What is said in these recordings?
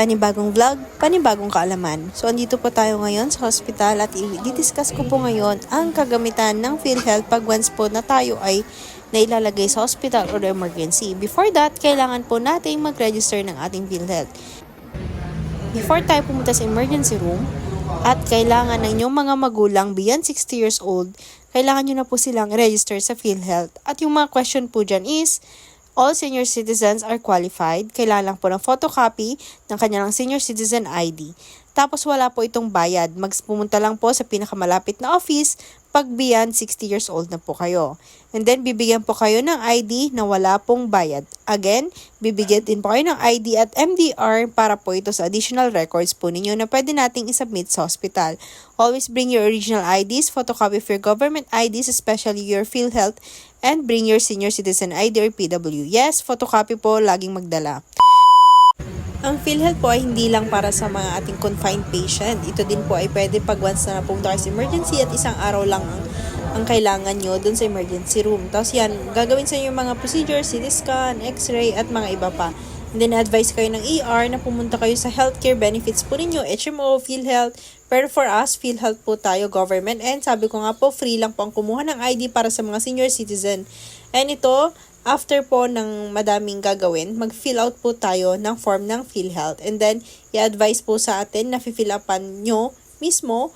Panibagong vlog, panibagong kaalaman. So, andito po tayo ngayon sa hospital at i-discuss ko po ngayon ang kagamitan ng PhilHealth pag once po na tayo ay nailalagay sa hospital or emergency. Before that, kailangan po nating mag-register ng ating PhilHealth. Before tayo pumunta sa emergency room, at kailangan ng inyong mga magulang beyond 60 years old, kailangan nyo na po silang register sa PhilHealth. At yung mga question po dyan is, all senior citizens are qualified. Kailangan lang po ng photocopy ng kanilang senior citizen ID. Tapos wala po itong bayad. Magpumunta lang po sa pinakamalapit na office pag beyond 60 years old na po kayo. And then, bibigyan po kayo ng ID na wala pong bayad. Again, bibigyan din po kayo ng ID at MDR para po ito sa additional records po ninyo na pwede nating isubmit sa hospital. Always bring your original IDs, photocopy of your government IDs, especially your PhilHealth, and bring your senior citizen ID or PW. Yes, photocopy po, laging magdala. Ang PhilHealth po ay hindi lang para sa mga ating confined patient. Ito din po ay pwede pag once na napunta kayo sa emergency at isang araw lang ang, ang kailangan nyo dun sa emergency room. Tapos yan, gagawin sa inyo mga procedures, CT scan, x-ray, at mga iba pa. And then advise kayo ng ER na pumunta kayo sa healthcare benefits po ninyo, HMO, PhilHealth. Pero for us, PhilHealth po tayo, government. And sabi ko nga po, free lang po ang kumuha ng ID para sa mga senior citizen. And ito, after po ng madaming gagawin, mag-fill out po tayo ng form ng PhilHealth. And then, i-advise po sa atin na fill upan nyo mismo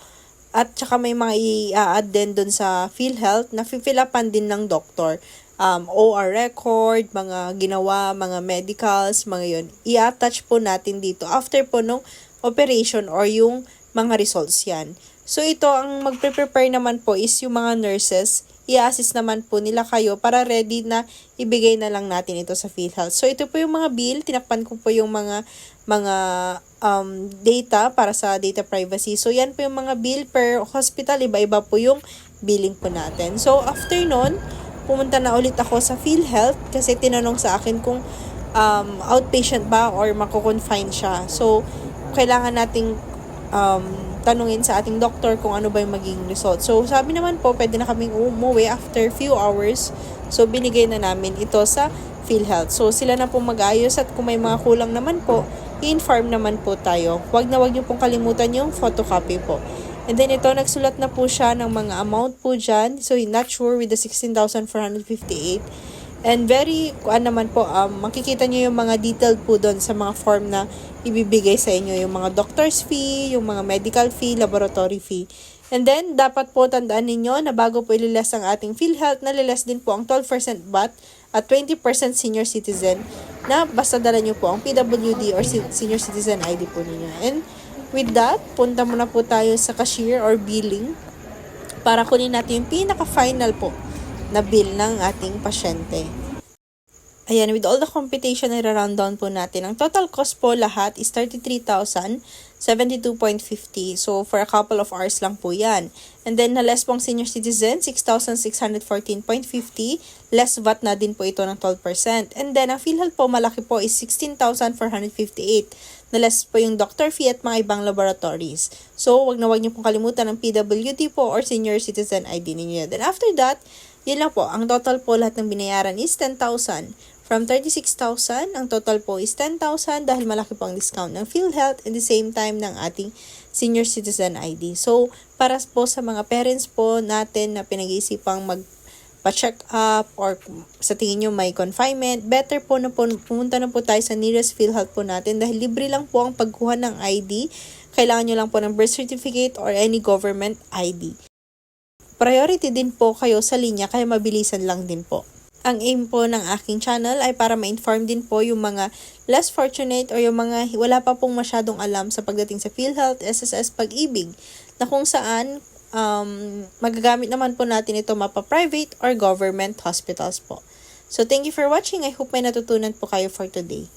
at saka may mga i-add din dun sa PhilHealth na fill upan din ng doktor. Um, OR record, mga ginawa, mga medicals, mga yon I-attach po natin dito after po nung operation or yung mga results yan. So, ito, ang magpre-prepare naman po is yung mga nurses i-assist naman po nila kayo para ready na ibigay na lang natin ito sa PhilHealth. So, ito po yung mga bill. Tinakpan ko po yung mga mga um, data para sa data privacy. So, yan po yung mga bill per hospital. Iba-iba po yung billing po natin. So, after nun, pumunta na ulit ako sa PhilHealth kasi tinanong sa akin kung um, outpatient ba or mako-confine siya. So, kailangan nating um, tanungin sa ating doctor kung ano ba yung magiging result. So, sabi naman po, pwede na kaming umuwi after few hours. So, binigay na namin ito sa PhilHealth. So, sila na po mag-ayos at kung may mga kulang naman po, i-inform naman po tayo. Huwag na huwag niyo pong kalimutan yung photocopy po. And then ito, nagsulat na po siya ng mga amount po dyan. So, not sure with the 16,458. And very, kuan naman po, um, makikita nyo yung mga detailed po doon sa mga form na ibibigay sa inyo. Yung mga doctor's fee, yung mga medical fee, laboratory fee. And then, dapat po tandaan ninyo na bago po ililes ang ating PhilHealth, naliles din po ang 12% BAT at 20% senior citizen na basta dala nyo po ang PWD or senior citizen ID po ninyo. And with that, punta muna po tayo sa cashier or billing para kunin natin yung pinaka-final po na bill ng ating pasyente. Ayan, with all the computation na rundown po natin, ang total cost po lahat is 33,072.50. So, for a couple of hours lang po yan. And then, na less pong senior citizen, 6,614.50. Less VAT na din po ito ng 12%. And then, ang PhilHealth po malaki po is 16,458. Na less po yung doctor fee at mga ibang laboratories. So, wag na wag niyo pong kalimutan ang PWD po or senior citizen ID ninyo. Then, after that, yun lang po. Ang total po lahat ng binayaran is 10,000. From 36,000, ang total po is 10,000 dahil malaki po ang discount ng PhilHealth and the same time ng ating senior citizen ID. So, para po sa mga parents po natin na pinag-iisipang mag pa-check up or sa tingin nyo may confinement, better po na po, pumunta na po tayo sa nearest PhilHealth po natin dahil libre lang po ang pagkuha ng ID. Kailangan nyo lang po ng birth certificate or any government ID. Priority din po kayo sa linya kaya mabilisan lang din po. Ang aim po ng aking channel ay para ma-inform din po yung mga less fortunate or yung mga wala pa pong masyadong alam sa pagdating sa PhilHealth, SSS, pag-ibig, na kung saan um, magagamit naman po natin ito mapa-private or government hospitals po. So, thank you for watching. I hope may natutunan po kayo for today.